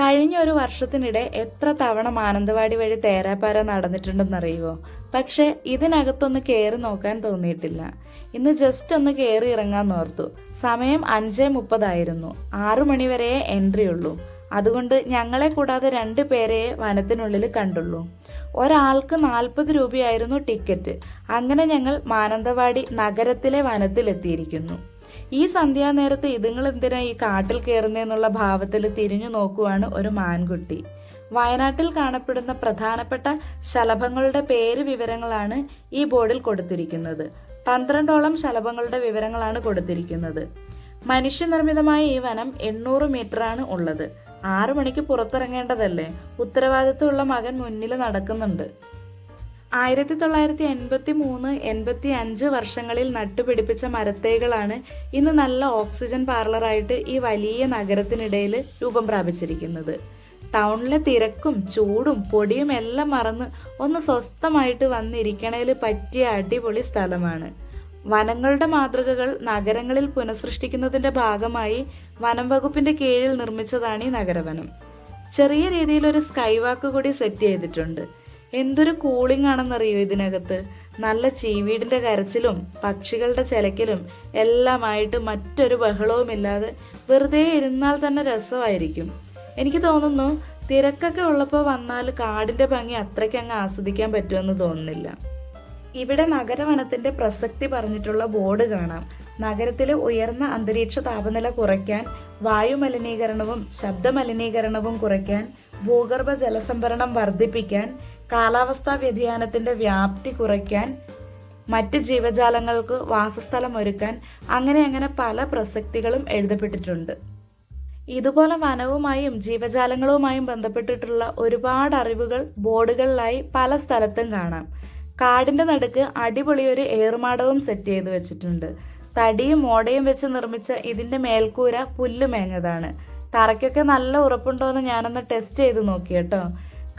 കഴിഞ്ഞ ഒരു വർഷത്തിനിടെ എത്ര തവണ മാനന്തവാടി വഴി തേരാപ്പാര നടന്നിട്ടുണ്ടെന്നറിയുമോ പക്ഷെ ഇതിനകത്തൊന്ന് കയറി നോക്കാൻ തോന്നിയിട്ടില്ല. ഇന്ന് ജസ്റ്റ് ഒന്ന് കയറി ഇറങ്ങാൻ ഓർത്തു. സമയം അഞ്ചേ മുപ്പതായിരുന്നു. ആറു മണിവരെ എൻട്രി ഉള്ളൂ. അതുകൊണ്ട് ഞങ്ങളെ കൂടാതെ രണ്ട് പേരെ വനത്തിനുള്ളിൽ കണ്ടുള്ളൂ. ഒരാൾക്ക് നാൽപ്പത് രൂപയായിരുന്നു ടിക്കറ്റ് അങ്ങനെ ഞങ്ങൾ മാനന്തവാടി നഗരത്തിലെ വനത്തിലെത്തിയിരിക്കുന്നു. ഈ സന്ധ്യാനേരത്ത് ഇതുങ്ങൾ എന്തിനാ ഈ കാട്ടിൽ കയറുന്നതെന്നുള്ള ഭാവത്തിൽ തിരിഞ്ഞു നോക്കുവാണ് ഒരു മാൻകുട്ടി. വയനാട്ടിൽ കാണപ്പെടുന്ന പ്രധാനപ്പെട്ട ശലഭങ്ങളുടെ പേര് വിവരങ്ങളാണ് ഈ ബോർഡിൽ കൊടുത്തിരിക്കുന്നത്. പന്ത്രണ്ടോളം ശലഭങ്ങളുടെ വിവരങ്ങളാണ് കൊടുത്തിരിക്കുന്നത്. മനുഷ്യനിർമ്മിതമായ ഈ വനം എണ്ണൂറ് മീറ്ററാണ് ഉള്ളത്. ആറു മണിക്ക് പുറത്തിറങ്ങേണ്ടതല്ലേ? ഉത്തരവാദിത്തമുള്ള മകൻ മുന്നിൽ നടക്കുന്നുണ്ട്. ആയിരത്തി തൊള്ളായിരത്തി എൺപത്തി മൂന്ന് എൺപത്തി അഞ്ച് വർഷങ്ങളിൽ നട്ടുപിടിപ്പിച്ച മരത്തേകളാണ് ഇന്ന് നല്ല ഓക്സിജൻ പാർലറായിട്ട് ഈ വലിയ നഗരത്തിനിടയിൽ രൂപം പ്രാപിച്ചിരിക്കുന്നത്. ടൗണിലെ തിരക്കും ചൂടും പൊടിയും എല്ലാം മറന്ന് ഒന്ന് സ്വസ്ഥമായിട്ട് വന്നിരിക്കണേൽ പറ്റിയ അടിപൊളി സ്ഥലമാണ്. വനങ്ങളുടെ മാതൃകകൾ നഗരങ്ങളിൽ പുനഃസൃഷ്ടിക്കുന്നതിന്റെ ഭാഗമായി വനം വകുപ്പിന്റെ കീഴിൽ നിർമ്മിച്ചതാണ് ഈ നഗരവനം. ചെറിയ രീതിയിൽ ഒരു സ്കൈവാക്ക് കൂടി സെറ്റ് ചെയ്തിട്ടുണ്ട്. എന്തൊരു കൂളിംഗ് ആണെന്നറിയോ ഇതിനകത്ത്? നല്ല ചീവീടിന്റെ കരച്ചിലും പക്ഷികളുടെ ചിലക്കലും എല്ലാമായിട്ട് മറ്റൊരു ബഹളവുമില്ലാതെ വെറുതെ ഇരുന്നാൽ തന്നെ രസമായിരിക്കും. എനിക്ക് തോന്നുന്നു തിരക്കൊക്കെ ഉള്ളപ്പോൾ വന്നാൽ കാടിന്റെ ഭംഗി അത്രയ്ക്ക് അങ്ങ് ആസ്വദിക്കാൻ പറ്റുമെന്ന് തോന്നുന്നില്ല. ഇവിടെ നഗരവനത്തിന്റെ പ്രസക്തി പറഞ്ഞിട്ടുള്ള ബോർഡ് കാണാം. നഗരത്തിലെ ഉയർന്ന അന്തരീക്ഷ താപനില കുറയ്ക്കാൻ വായു മലിനീകരണവും ശബ്ദ മലിനീകരണവും കുറയ്ക്കാൻ ഭൂഗർഭ ജലസംഭരണം വർദ്ധിപ്പിക്കാൻ കാലാവസ്ഥാ വ്യതിയാനത്തിന്റെ വ്യാപ്തി കുറയ്ക്കാൻ മറ്റ് ജീവജാലങ്ങൾക്ക് വാസസ്ഥലം ഒരുക്കാൻ അങ്ങനെ അങ്ങനെ പല പ്രസക്തികളും എഴുതപ്പെട്ടിട്ടുണ്ട്. ഇതുപോലെ വനവുമായും ജീവജാലങ്ങളുമായും ബന്ധപ്പെട്ടിട്ടുള്ള ഒരുപാട് അറിവുകൾ ബോർഡുകളിലായി പല സ്ഥലത്തും കാണാം. കാടിന്റെ നടുക്ക് അടിപൊളി ഒരു ഏറുമാടവും സെറ്റ് ചെയ്ത് വെച്ചിട്ടുണ്ട്. തടിയും ഓടയും വെച്ച് നിർമ്മിച്ച ഇതിന്റെ മേൽക്കൂര പുല്ല് മേഞ്ഞതാണ് തറയ്ക്കൊക്കെ നല്ല ഉറപ്പുണ്ടോ എന്ന് ഞാനൊന്ന് ടെസ്റ്റ് ചെയ്ത് നോക്കി കേട്ടോ.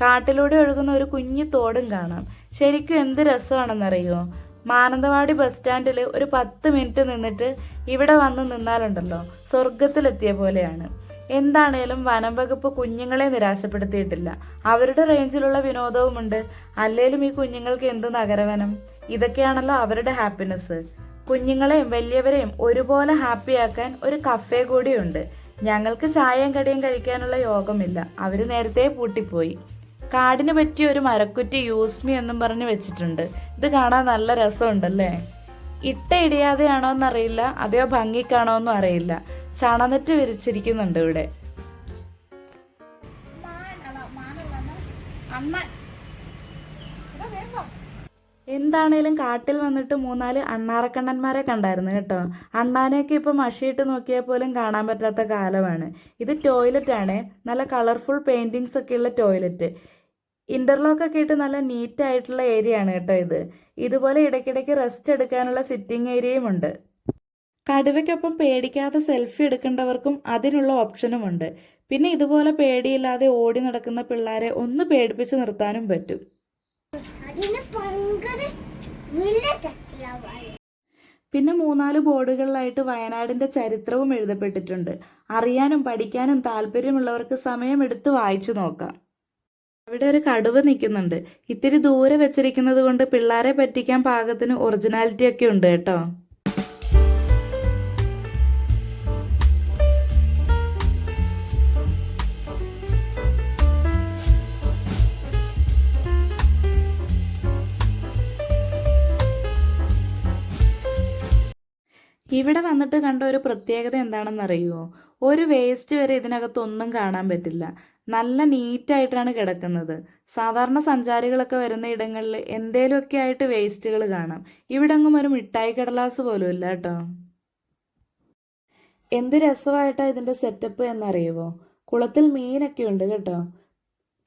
കാട്ടിലൂടെ ഒഴുകുന്ന ഒരു കുഞ്ഞു തോടും കാണാം. ശരിക്കും എന്ത് രസമാണെന്നറിയോ മാനന്തവാടി ബസ് സ്റ്റാൻഡിൽ ഒരു പത്ത് മിനിറ്റ് നിന്നിട്ട് ഇവിടെ വന്ന് നിന്നാലുണ്ടല്ലോ സ്വർഗത്തിലെത്തിയ പോലെയാണ്. എന്താണേലും വനം വകുപ്പ് കുഞ്ഞുങ്ങളെ നിരാശപ്പെടുത്തിയിട്ടില്ല. അവരുടെ റേഞ്ചിലുള്ള വിനോദവുമുണ്ട്. അല്ലേലും ഈ കുഞ്ഞുങ്ങൾക്ക് എന്ത് നഗരവനം? ഇതൊക്കെയാണല്ലോ അവരുടെ ഹാപ്പിനെസ് കുഞ്ഞുങ്ങളെയും വലിയവരെയും ഒരുപോലെ ഹാപ്പിയാക്കാൻ ഒരു കഫേ കൂടിയുണ്ട്. ഞങ്ങൾക്ക് ചായയും കടിയും കഴിക്കാനുള്ള യോഗമില്ല. അവർ നേരത്തെ പൂട്ടിപ്പോയി. കാടിന് പറ്റിയ ഒരു മരക്കുറ്റി യൂസ്മി എന്നും പറഞ്ഞ് വെച്ചിട്ടുണ്ട്. ഇത് കാണാൻ നല്ല രസമുണ്ടല്ലേ? ഇട്ട ഇടിയാതെയാണോ എന്നറിയില്ല അതെയോ ഭംഗിക്കാണോ എന്നും അറിയില്ല. ചണനെറ്റ് വിരിച്ചിരിക്കുന്നുണ്ട് ഇവിടെ. എന്താണേലും കാട്ടിൽ വന്നിട്ട് മൂന്നാൽ അണ്ണാറക്കണ്ണന്മാരെ കണ്ടായിരുന്നു കേട്ടോ. അണ്ണാനെയൊക്കെ ഇപ്പൊ മഷിയിട്ട് നോക്കിയാൽ പോലും കാണാൻ പറ്റാത്ത കാലമാണ്. ഇത് ടോയ്ലറ്റ് ആണ്. നല്ല കളർഫുൾ പെയിന്റിങ്സ് ഒക്കെ ഉള്ള ടോയ്ലറ്റ് ഇന്റർലോക്ക് ഒക്കെ ഇട്ട് നല്ല നീറ്റ് ആയിട്ടുള്ള ഏരിയ ആണ് കേട്ടോ ഇത്. ഇതുപോലെ ഇടയ്ക്കിടയ്ക്ക് റെസ്റ്റ് എടുക്കാനുള്ള സിറ്റിംഗ് ഏരിയയും ഉണ്ട്. കടുവയ്ക്കൊപ്പം പേടിക്കാതെ സെൽഫി എടുക്കേണ്ടവർക്കും അതിനുള്ള ഓപ്ഷനും ഉണ്ട്. പിന്നെ ഇതുപോലെ പേടിയില്ലാതെ ഓടി നടക്കുന്ന പിള്ളേരെ ഒന്ന് പേടിപ്പിച്ച് നിർത്താനും പറ്റും. പിന്നെ മൂന്നാൽ ബോർഡുകളിലായിട്ട് വയനാടിന്റെ ചരിത്രവും എഴുതപ്പെട്ടിട്ടുണ്ട്. അറിയാനും പഠിക്കാനും താല്പര്യമുള്ളവർക്ക് സമയമെടുത്ത് വായിച്ചു നോക്കാം. അവിടെ ഒരു കടുവ നിൽക്കുന്നുണ്ട്. ഇത്തിരി ദൂരെ വെച്ചിരിക്കുന്നത് കൊണ്ട് പിള്ളേരെ പറ്റിക്കാൻ പാകത്തിന് ഒറിജിനാലിറ്റി ഒക്കെ ഉണ്ട് കേട്ടോ. ഇവിടെ വന്നിട്ട് കണ്ട ഒരു പ്രത്യേകത എന്താണെന്ന് അറിയുമോ ഒരു വേസ്റ്റ് വരെ ഇതിനകത്തൊന്നും കാണാൻ പറ്റില്ല. നല്ല നീറ്റായിട്ടാണ് കിടക്കുന്നത്. സാധാരണ സഞ്ചാരികളൊക്കെ വരുന്ന ഇടങ്ങളിൽ എന്തേലുമൊക്കെ ആയിട്ട് വേസ്റ്റുകൾ കാണാം. ഇവിടെ അങ്ങും ഒരു മിഠായി കടലാസ് പോലും ഇല്ല കേട്ടോ. എന്ത് രസമായിട്ടാ ഇതിന്റെ സെറ്റപ്പ് എന്നറിയുമോ കുളത്തിൽ മീനൊക്കെ ഉണ്ട് കേട്ടോ.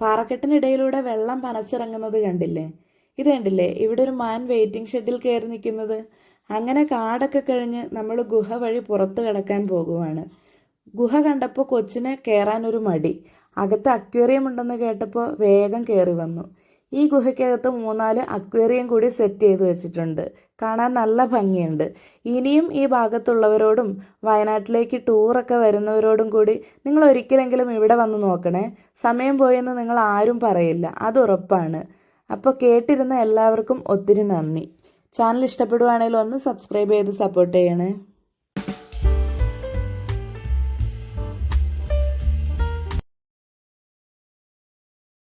പാറക്കെട്ടിനിടയിലൂടെ വെള്ളം പനച്ചിറങ്ങുന്നത് കണ്ടില്ലേ? ഇത് കണ്ടില്ലേ? ഇവിടെ ഒരു മാൻ വെയിറ്റിംഗ് ഷെഡിൽ കയറി നിൽക്കുന്നത്. അങ്ങനെ കാടൊക്കെ കഴിഞ്ഞ് നമ്മൾ ഗുഹ വഴി പുറത്ത് കിടക്കാൻ പോകുവാണ്. ഗുഹ കണ്ടപ്പോൾ കൊച്ചിനെ കയറാൻ ഒരു മടി. അകത്ത് അക്വേറിയം ഉണ്ടെന്ന് കേട്ടപ്പോൾ വേഗം കയറി വന്നു. ഈ ഗുഹയ്ക്കകത്ത് മൂന്നാൽ അക്വേറിയം കൂടി സെറ്റ് ചെയ്ത് വെച്ചിട്ടുണ്ട്. കാണാൻ നല്ല ഭംഗിയുണ്ട്. ഇനിയും ഈ ഭാഗത്തുള്ളവരോടും വയനാട്ടിലേക്ക് ടൂറൊക്കെ വരുന്നവരോടും കൂടി നിങ്ങൾ ഒരിക്കലെങ്കിലും ഇവിടെ വന്ന് നോക്കണേ. സമയം പോയെന്ന് നിങ്ങൾ ആരും പറയില്ല. അത് ഉറപ്പാണ്. അപ്പോൾ കേട്ടിരുന്ന എല്ലാവർക്കും ഒത്തിരി നന്ദി. ചാനൽ ഇഷ്ടപ്പെടുവാണെങ്കിൽ ഒന്ന് സബ്സ്ക്രൈബ് ചെയ്ത് സപ്പോർട്ട് ചെയ്യണേ.